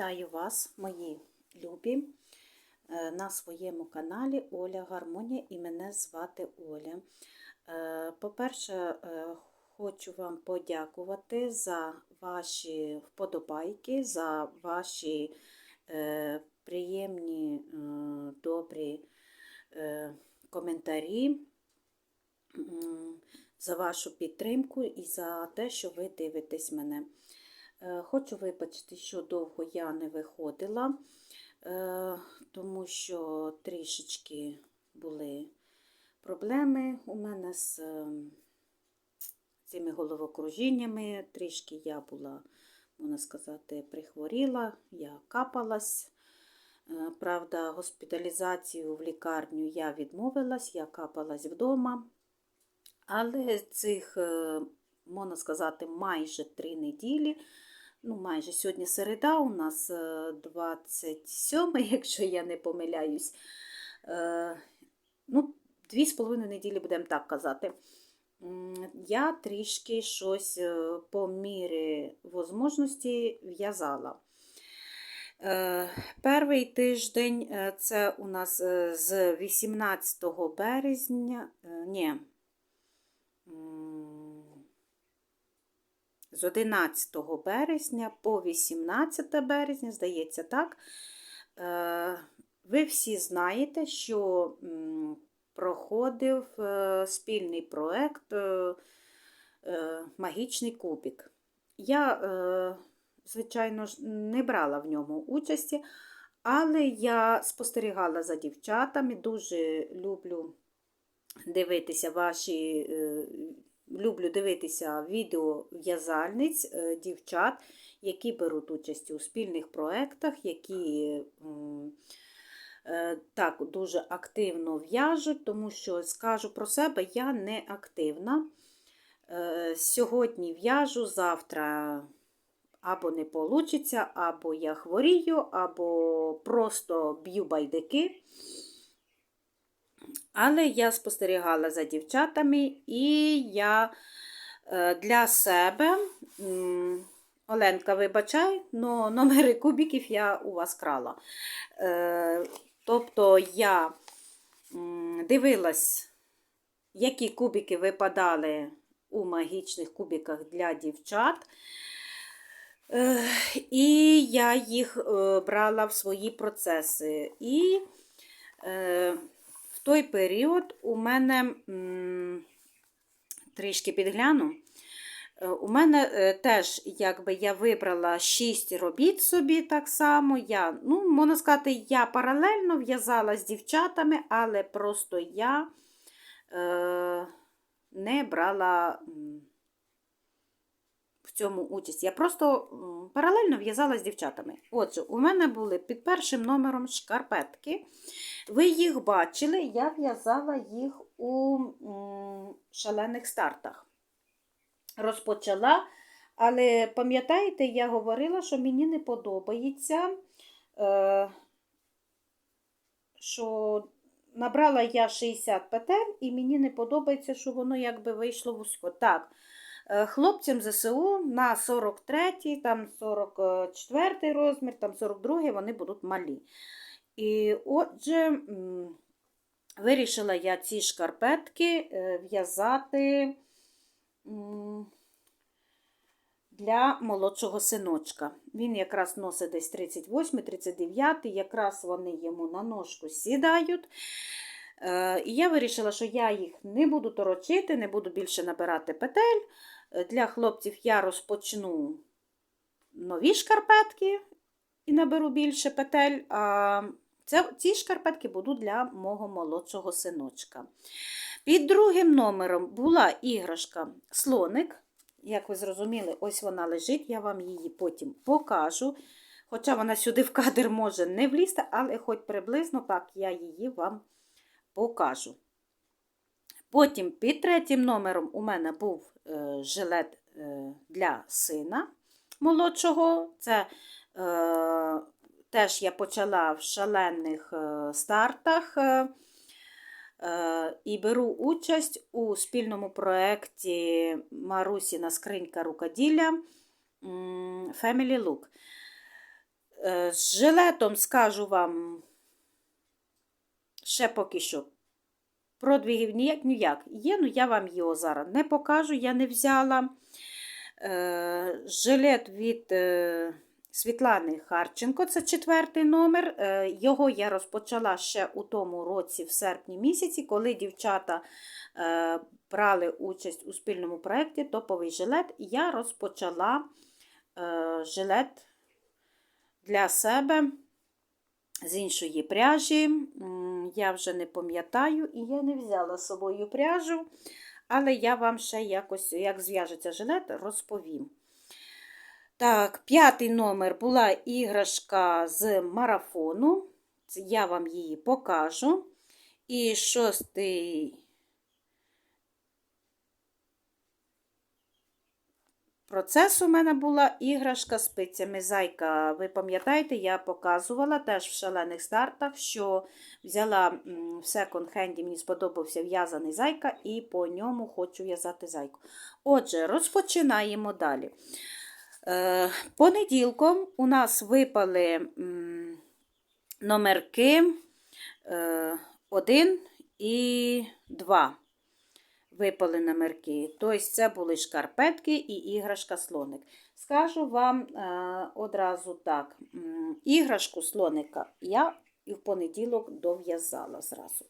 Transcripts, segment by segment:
Вітаю вас, мої любі, е, на своєму каналі Оля Гармонія і мене звати Оля. Е, По-перше, е, хочу вам подякувати за ваші вподобайки, за ваші приємні, добрі коментарі, за вашу підтримку і за те, що ви дивитесь мене. Е, Хочу вибачити, що довго я не виходила, е, тому що трішечки були проблеми у мене з е, цими головокружіннями. Трішки я була, можна сказати, прихворіла, я капалась. Правда, госпіталізацію в лікарню я відмовилась, я капалась вдома. Але цих, можна сказати, майже три неділі ну, майже сьогодні середа, у нас е, 27, якщо я не помиляюсь. Е, Ну, дві з половиною неділі, будемо так казати. Я трішки щось е, по мірі можливості в'язала. Е, Перший тиждень е, це у нас е, з 18 березня, е, ні, з 11 березня по 18 березня, здається, так. Е, Ви всі знаєте, що проходив е, спільний проект е, Магічний кубик. Я, звичайно ж, не брала в ньому участі, але я спостерігала за дівчатами, дуже люблю дивитися ваші. Люблю дивитися відео в'язальниць, е, дівчат, які беруть участь у спільних проєктах, які е, так дуже активно в'яжуть, тому що скажу про себе, я не активна. Е, Сьогодні в'яжу, завтра або не вийде, або я хворію, або просто б'ю байдики. Але я спостерігала за дівчатами, і я е, для себе, Оленка, вибачай, но номери кубиків я у вас крала. Е, Тобто я дивилась, які кубики випадали у магічних кубиках для дівчат. Е, І я їх брала в свої процеси. І в той період у мене трішки підгляну. е, У мене е, теж, якби я вибрала 6 робіт собі так само. Я, ну, можна сказати, я паралельно в'язала з дівчатами, але просто я е, не брала цьому участь. Я просто паралельно в'язала з дівчатами. Отже, у мене були під першим номером шкарпетки. Ви їх бачили, я в'язала їх у шалених стартах. Розпочала, але пам'ятаєте, я говорила, що мені не подобається, е, що набрала я 60 петель, і мені не подобається, що воно якби вийшло вузько. Так, хлопцям ЗСУ на 43, там 44 розмір, там 42 вони будуть малі. І отже, вирішила я ці шкарпетки е, в'язати для молодшого синочка. Він якраз носить десь 38-39, якраз вони йому на ножку сідають. Е, І я вирішила, що я їх не буду торочити, не буду більше набирати петель. Е, Для хлопців я розпочну нові шкарпетки і наберу більше петель. А це, ці шкарпетки будуть для мого молодшого синочка. Під другим номером була іграшка слоник. Як ви зрозуміли, ось вона лежить, я вам її потім покажу. Хоча вона сюди в кадр може не влізти, але хоч приблизно так я її вам покажу. Потім під третім номером у мене був жилет е, для сина молодшого. Це е, теж я почала в шалених е, стартах. Е, Е, і беру участь у спільному проєкті Марусіна скринька рукоділля Family Look. Е, З жилетом скажу вам ще поки що. Продвігів ніяк ніяк. Є, ну я вам його зараз не покажу, я не взяла. Е, Жилет від е, Світлани Харченко, це четвертий номер. Е, Його я розпочала ще у тому році, в серпні місяці, коли дівчата е, брали участь у спільному проєкті Топовий жилет. Я розпочала е, жилет для себе з іншої пряжі. Я вже не пам'ятаю, і я не взяла з собою пряжу, але я вам ще якось, як зв'яжеться жилет, розповім. Так, п'ятий номер була іграшка з марафону. Я вам її покажу. І шостий процес у мене була іграшка з спицями зайка. Ви пам'ятаєте, я показувала теж в шалених стартах, що взяла в секонд-хенді, мені сподобався в'язаний зайка, і по ньому хочу в'язати зайку. Отже, розпочинаємо далі. Е, Понеділком у нас випали номерки 1 і 2. Випали номерки. Тобто це були шкарпетки і іграшка слоник. Скажу вам е, одразу так: іграшку слоника я і в понеділок дов'язала зразу.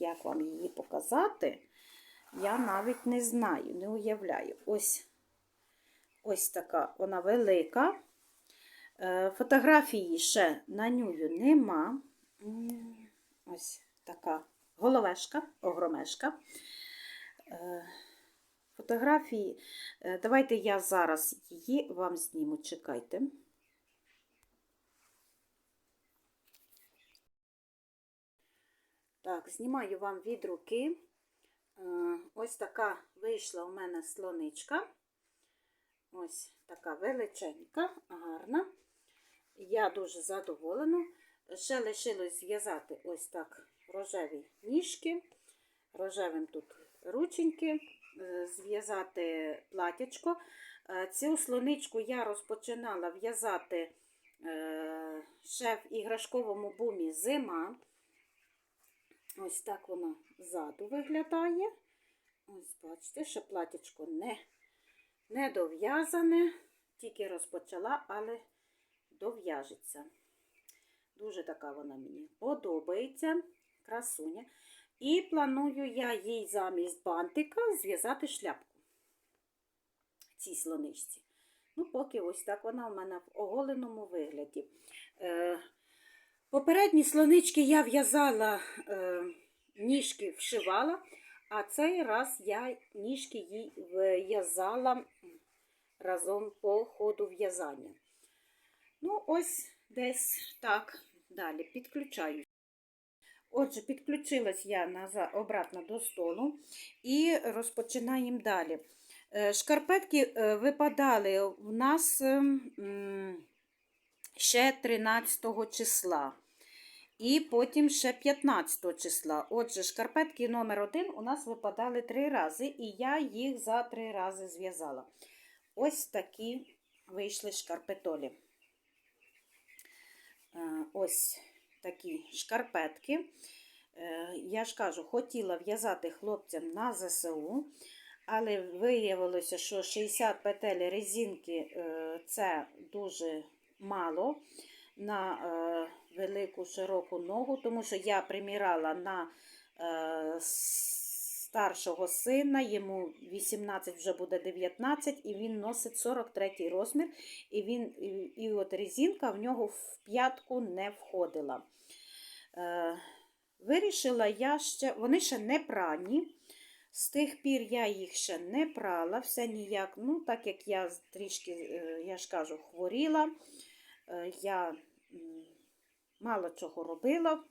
Як вам її показати, я навіть не знаю, не уявляю. Ось Ось така вона велика. Е, Фотографії ще на нюю нема. Ось така головешка, огромешка. Е, Фотографії. е, Давайте я зараз її вам зніму. Чекайте. Так, знімаю вам від руки. Е, Ось така вийшла у мене слоничка. Ось така величенька, гарна. Я дуже задоволена. Ще лишилось зв'язати ось так рожеві ніжки, рожевим тут рученьки, е, зв'язати платячко. Е, Цю слоничку я розпочинала в'язати е, ще в іграшковому бумі зима. Ось так вона ззаду виглядає. Ось, бачите, ще платячко не не дов'язане, тільки розпочала, але дов'яжеться. Дуже така вона мені подобається, красуня. І планую я їй замість бантика зв'язати шляпку цій слоничці. Ну, поки ось так вона у мене в оголеному вигляді. Е, Попередні слонички я в'язала, е, ніжки вшивала, а цей раз я ніжки їй в'язала разом по ходу в'язання. Ну, ось десь так. Далі підключаю. Отже, підключилась я назад, обратно до столу і розпочинаємо далі. Е, Шкарпетки е, випадали в нас ще 13 числа. І потім ще 15 числа. Отже, шкарпетки номер 1 у нас випадали три рази, і я їх за три рази зв'язала. Ось такі вийшли шкарпетолі. Е, Ось такі шкарпетки. Е, Я ж кажу, хотіла в'язати хлопцям на ЗСУ, але виявилося, що 60 петель резинки е, це дуже мало на е, велику широку ногу, тому що я примірала на старшого сина, йому 18 вже буде 19, і він носить 43 розмір, і він, і, от резинка в нього в п'ятку не входила. Е, Вирішила я ще, вони ще не прані. З тих пір я їх ще не прала, все ніяк, ну, так як я трішки, е, я ж кажу, хворіла, е, я мало чого робила.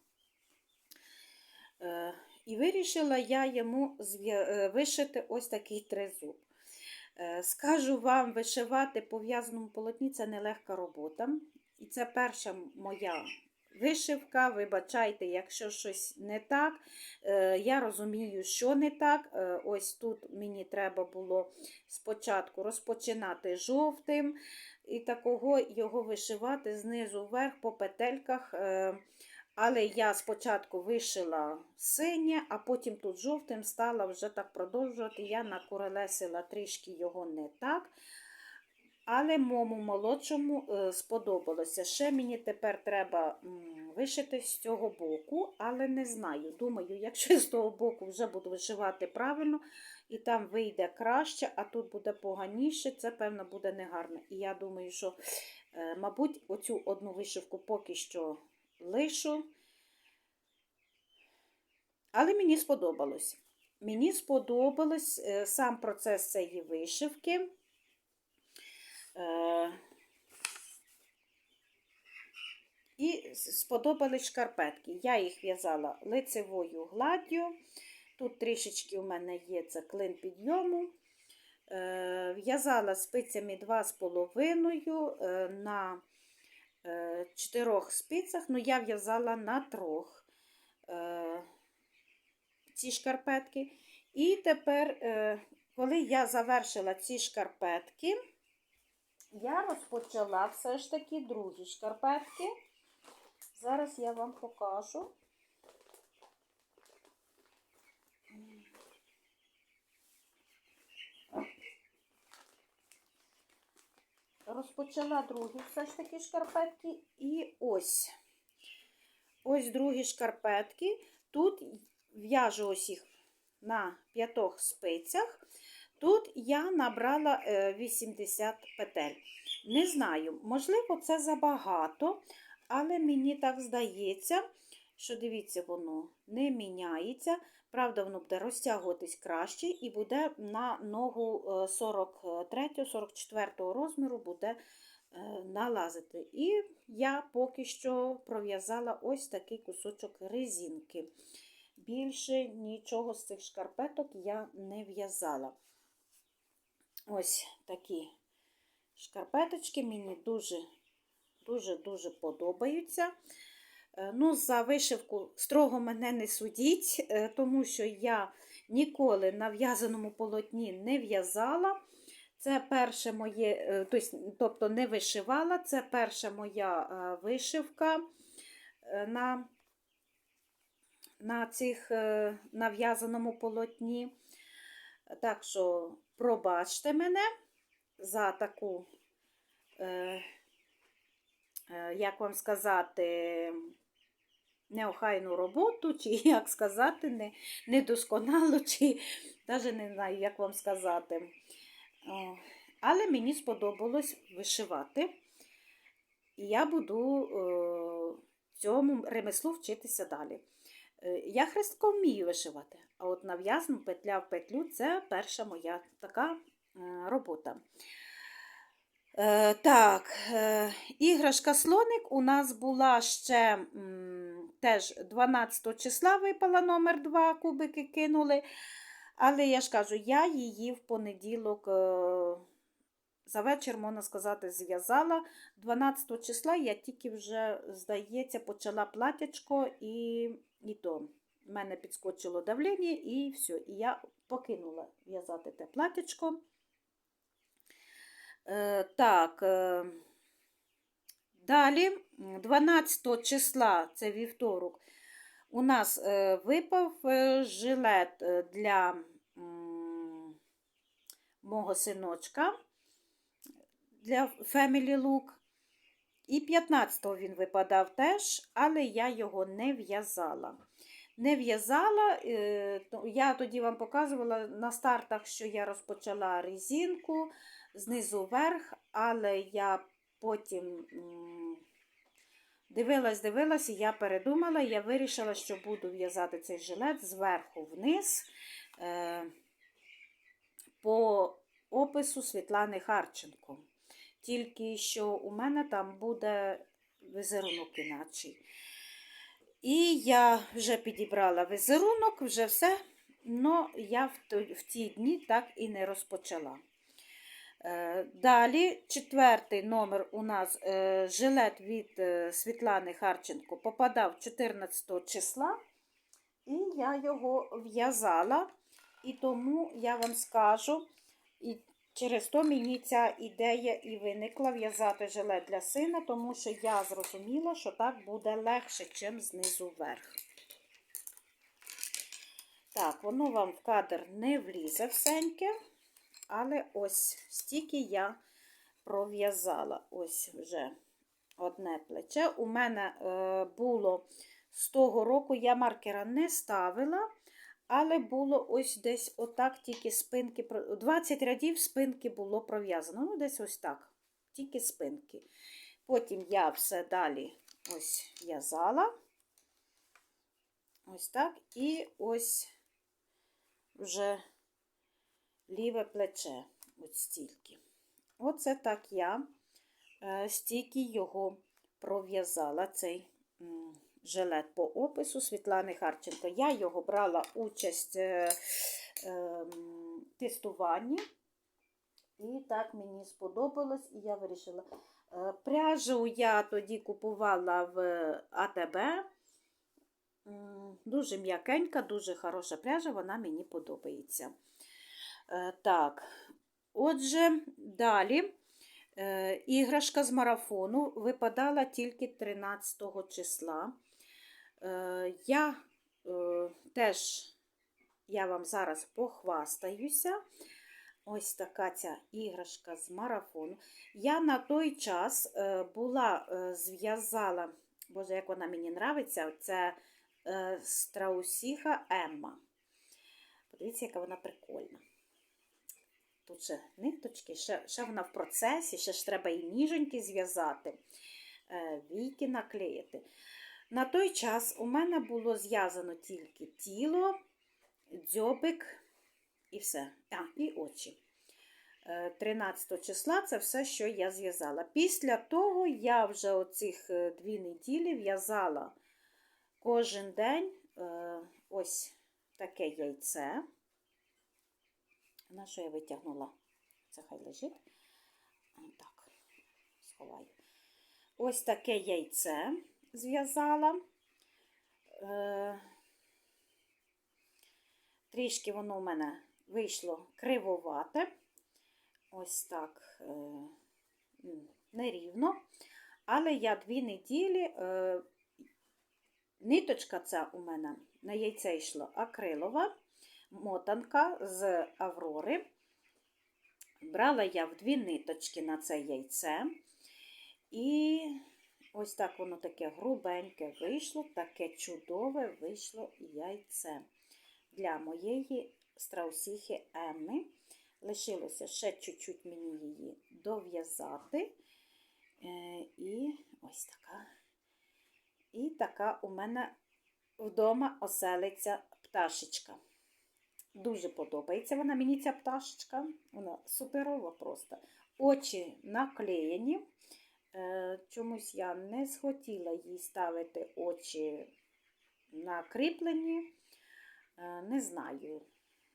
І вирішила я йому е, вишити ось такий тризуб. Е, Скажу вам, вишивати по в'язаному полотні це нелегка робота. І це перша моя вишивка. Вибачайте, якщо щось не так. Е, Я розумію, що не так. Ось тут мені треба було спочатку розпочинати жовтим і такого його вишивати знизу вверх по петельках. Але я спочатку вишила синє, а потім тут жовтим стала вже так продовжувати. Я накурелесила трішки його не так. Але моєму молодшому е, сподобалося. Ще мені тепер треба вишити з цього боку, але не знаю. Думаю, якщо з того боку вже буду вишивати правильно, і там вийде краще, а тут буде поганіше, це, певно, буде негарно. І я думаю, що, е, мабуть, оцю одну вишивку поки що лишу. Але мені сподобалось. Мені сподобалось е, сам процес цієї вишивки. Е, І сподобались шкарпетки. Я їх в'язала лицевою гладдю. Тут трішечки у мене є це клин підйому. Е, В'язала спицями 2,5 е, на чотирьох спицях, ну я в'язала на трьох е, ці шкарпетки. І тепер, е, коли я завершила ці шкарпетки, я розпочала все ж таки другі шкарпетки. Зараз я вам покажу. Розпочала другі все ж таки шкарпетки. І ось. Ось другі шкарпетки. Тут в'яжу ось їх на п'ятох спицях. Тут я набрала е, 80 петель. Не знаю, можливо, це забагато, але мені так здається, що дивіться, воно не міняється. Правда, воно буде розтягуватись краще і буде на ногу 43-44 розміру буде е, налазити. І я поки що пров'язала ось такий кусочок резинки. Більше нічого з цих шкарпеток я не в'язала. Ось такі шкарпеточки мені дуже дуже-дуже подобаються. Е, Ну, За вишивку строго мене не судіть, е, тому що я ніколи на в'язаному полотні не в'язала. Це перше моє, е, тобто не вишивала, це перша моя вишивка на на цих на в'язаному полотні. Так що пробачте мене за таку, як вам сказати, неохайну роботу, чи, як сказати, не, недосконало, чи навіть не знаю, як вам сказати. Але мені сподобалось вишивати. І я буду е, цьому ремеслу вчитися далі. Е, я хрестко вмію вишивати, а от нав'язану петля в петлю це перша моя така е, робота. Так, іграшка слоник у нас була ще теж 12 числа випала номер 2 кубики кинули. Але я ж кажу, я її в понеділок. За вечір, можна сказати, зв'язала. 12 числа я тільки вже, здається, почала платячко і і то в мене підскочило давлення, і все. І я покинула в'язати те платячко. Е, Так, е, далі, 12 числа, це вівторок, у нас е, випав е, жилет е, для мого синочка для Family Look. І 15-го він випадав теж, але я його не в'язала. Не в'язала, я тоді вам показувала на стартах, що я розпочала резинку знизу вверх, але я потім дивилась, дивилась, і я передумала, я вирішила, що буду в'язати цей жилет зверху вниз е, по опису Світлани Харченко. Тільки що у мене там буде візерунок іначий. І я вже підібрала візерунок, вже все, але я в ті дні так і не розпочала. Е, Далі, четвертий номер у нас е, жилет від е, Світлани Харченко попадав 14 числа, і я його в'язала. І тому я вам скажу, і через то мені ця ідея і виникла в'язати жилет для сина, тому що я зрозуміла, що так буде легше, чим знизу вверх. Так, воно вам в кадр не влізе всеньке, але ось стільки я пров'язала. Ось вже одне плече. У мене е, було з того року, я маркера не ставила, але було ось десь отак тільки спинки, 20 рядів спинки було пров'язано. Ну, десь ось так, тільки спинки. Потім я все далі ось в'язала. Ось так. І ось вже ліве плече. Ось стільки. Оце так я е, стільки його пров'язала, цей жилет по опису Світлани Харченко. Я його брала участь е, е, тестуванні. І так мені сподобалось, і я вирішила. Пряжу я тоді купувала в АТБ. Дуже м'якенька, дуже хороша пряжа, вона мені подобається. Е, Так, отже, далі е, іграшка з марафону випадала тільки 13 числа. Е, Я теж, я вам зараз похвастаюся. Ось така ця іграшка з марафону. Я на той час була, зв'язала, боже, як вона мені нравиться, це страусіха Емма. Подивіться, яка вона прикольна. Тут ще ниточки, ще, ще вона в процесі, ще ж треба і ніженьки зв'язати, е, війки наклеїти. На той час у мене було зв'язано тільки тіло, дзьобик і все. А, і очі. Е, 13 числа це все, що я зв'язала. Після того я вже оцих е, дві неділі в'язала кожен день е, ось таке яйце. На що я витягнула? Це хай лежить. Так, сховаю. Ось таке яйце зв'язала. Е, Трішки воно у мене вийшло кривовате. Ось так е, нерівно. Але я дві неділі, е, ниточка ця у мене на яйце йшла акрилова, мотанка з Аврори. Брала я в дві ниточки на це яйце. І ось так воно таке грубеньке вийшло, таке чудове вийшло яйце для моєї страусіхи Емми. Лишилося ще чуть-чуть мені її дов'язати. Е, І ось така. І така у мене вдома оселиться пташечка. Дуже подобається вона мені ця пташечка. Вона суперова просто. Очі наклеєні. Е, Чомусь я не схотіла їй ставити очі накріплені. Е, Не знаю,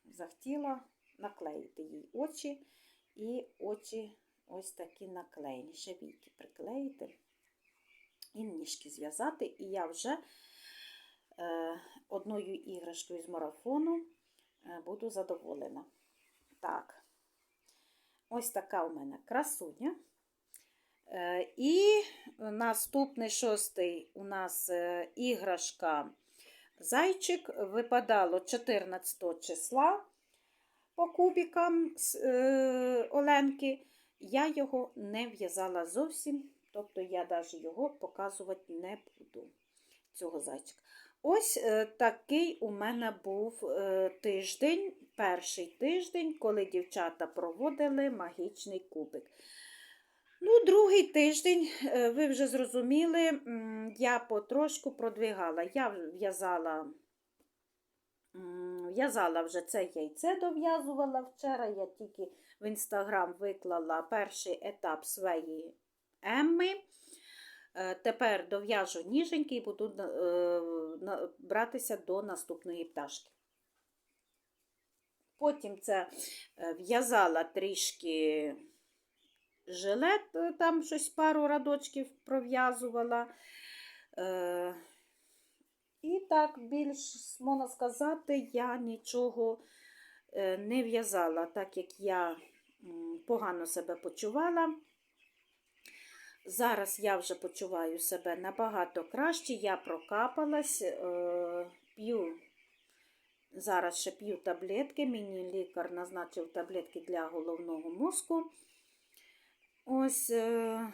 захотіла наклеїти їй очі і очі ось такі наклеєні. Ще віки приклеїти і ніжки зв'язати. І я вже е, одною іграшкою з марафону буду задоволена. Так, ось така у мене красуня. Е, І наступний шостий у нас е, іграшка зайчик випадало 14 числа по кубікам з е, Оленки. Я його не в'язала зовсім, тобто я навіть його показувати не буду, цього зайчика. Ось е, такий у мене був е, тиждень, перший тиждень, коли дівчата проводили магічний кубик. Ну, другий тиждень, е, ви вже зрозуміли, я потрошку продвигала. Я в'язала в'язала вже це яйце, дов'язувала вчора. Я тільки в інстаграм виклала перший етап своєї Емми. Е, Тепер дов'яжу ніженьки і буду е, братися до наступної пташки. Потім це е, в'язала трішки жилет, там щось пару радочків пров'язувала. І так, більш, можна сказати, я нічого не в'язала, так як я погано себе почувала. Зараз я вже почуваю себе набагато краще. Я прокапалась, е, п'ю. Зараз ще п'ю таблетки. Мені лікар назначив таблетки для головного мозку. Ось е,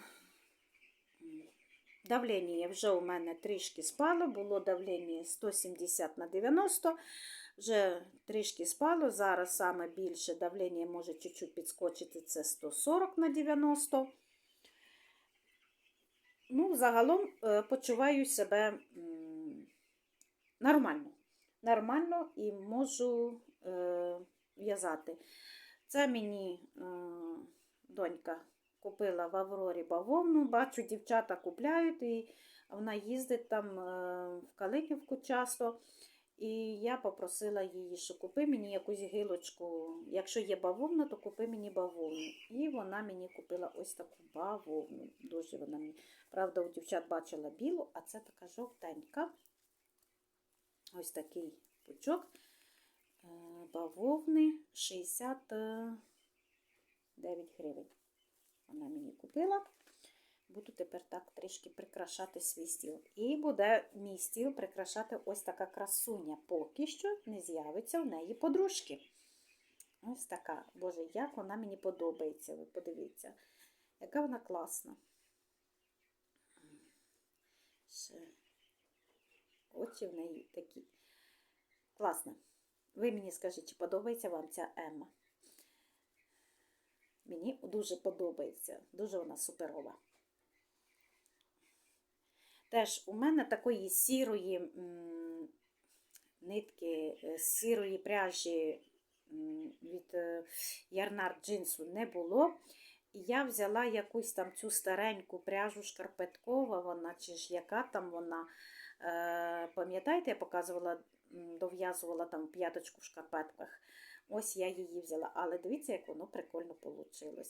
давлення вже у мене трішки спало. Було давлення 170 на 90. Вже трішки спало. Зараз саме більше давлення може чуть-чуть підскочити. Це 140 на 90. Ну, загалом е, почуваю себе нормально. Нормально і можу е, в'язати. Це мені е, донька купила в Аврорі бавовну. Бачу, дівчата купляють, і вона їздить там в Калинівку часто. І я попросила її, що купи мені якусь гілочку. Якщо є бавовна, то купи мені бавовну. І вона мені купила ось таку бавовну. Дуже вона мені. Правда, у дівчат бачила білу, а це така жовтенька. Ось такий пучок е, бавовни 69 гривень. Вона мені купила. Буду тепер так трішки прикрашати свій стіл. І буде мій стіл прикрашати ось така красуня. Поки що не з'явиться в неї подружки. Ось така. Боже, як вона мені подобається. Ви подивіться, яка вона класна. Ще очі в неї такі. Класно. Ви мені скажіть, чи подобається вам ця Емма? Мені дуже подобається. Дуже вона суперова. Теж у мене такої сірої нитки, е, сірої пряжі від е, ярнар джинсу не було. І я взяла якусь там цю стареньку пряжу шкарпеткова, вона чи ж яка там вона. Е, Пам'ятаєте, я показувала, дов'язувала там п'яточку в шкарпетках. Ось я її взяла. Але дивіться, як воно прикольно вийшло.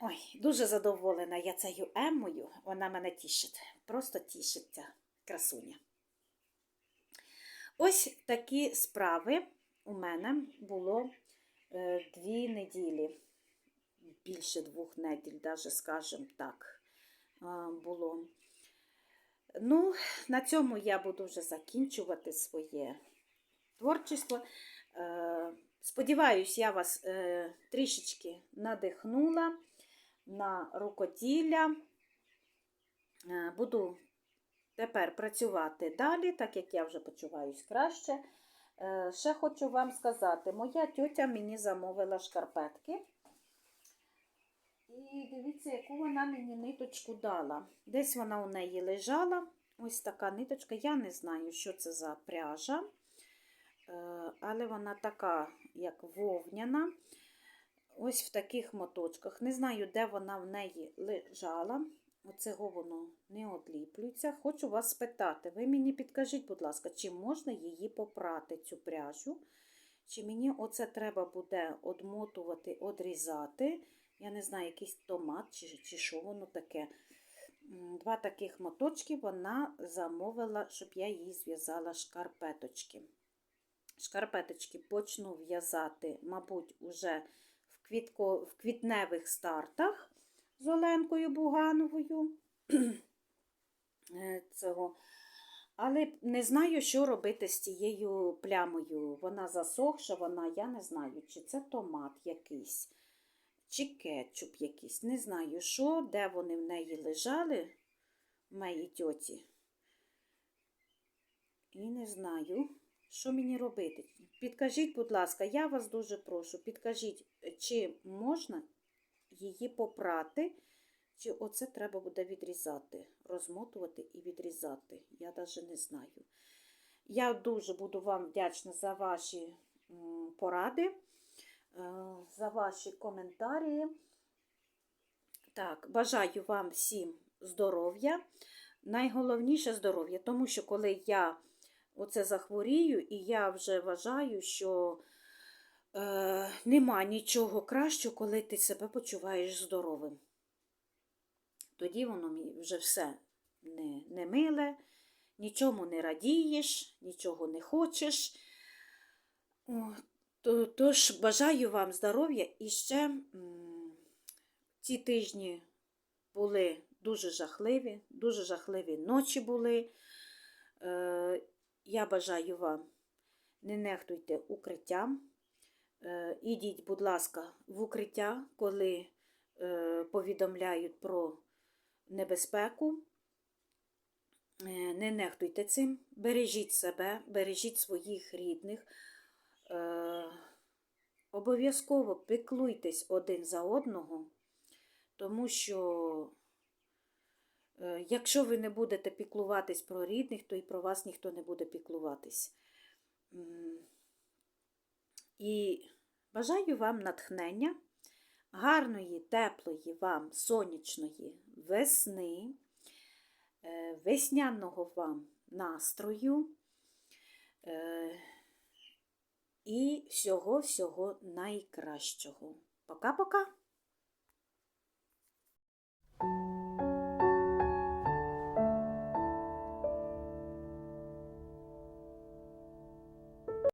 Ой, дуже задоволена я цією емою. Вона мене тішить. Просто тішить ця красуня. Ось такі справи у мене було е, дві неділі. Більше двох неділь, навіть, скажімо так, е, було. Ну, на цьому я буду вже закінчувати своє творчество. Е, Сподіваюсь, я вас трішечки надихнула на рукоділля. Е, Буду тепер працювати далі, так як я вже почуваюсь краще. Е, Ще хочу вам сказати, моя тьотя мені замовила шкарпетки. І дивіться, яку вона мені ниточку дала. Десь вона у неї лежала. Ось така ниточка. Я не знаю, що це за пряжа. Е, Але вона така, як вовняна. Ось в таких моточках. Не знаю, де вона в неї лежала. Оцього воно не одліплюється. Хочу вас спитати. Ви мені підкажіть, будь ласка, чи можна її попрати, цю пряжу? Чи мені оце треба буде одмотувати, одрізати? Я не знаю, якийсь томат, чи, чи що воно таке. Два таких моточки вона замовила, щоб я їй зв'язала шкарпеточки. Шкарпеточки почну в'язати, мабуть, уже квітко, в квітневих стартах з Оленкою Бугановою. Е, Цього. Але не знаю, що робити з цією плямою. Вона засохша, вона, я не знаю, чи це томат якийсь, чи кетчуп якийсь. Не знаю, що, де вони в неї лежали, в моїй тьоті. І не знаю, що мені робити. Підкажіть, будь ласка, я вас дуже прошу, підкажіть, чи можна її попрати, чи оце треба буде відрізати, розмотувати і відрізати. Я навіть не знаю. Я дуже буду вам вдячна за ваші поради, е, за ваші коментарі. Так, бажаю вам всім здоров'я. Найголовніше здоров'я, тому що коли я оце захворію, і я вже вважаю, що е, нема нічого кращого, коли ти себе почуваєш здоровим. Тоді воно мі- вже все не, не миле, нічому не радієш, нічого не хочеш. Тож бажаю вам здоров'я і ще ці тижні були дуже жахливі, дуже жахливі ночі були. Я бажаю вам, не нехтуйте укриттям. Е, ідіть, будь ласка, в укриття, коли е, повідомляють про небезпеку. Е, Не нехтуйте цим, бережіть себе, бережіть своїх рідних. Обов'язково піклуйтесь один за одного, тому що якщо ви не будете піклуватись про рідних, то і про вас ніхто не буде піклуватись. І бажаю вам натхнення, гарної, теплої вам сонячної весни, е, весняного вам настрою е, і всього-всього найкращого. Пока-пока!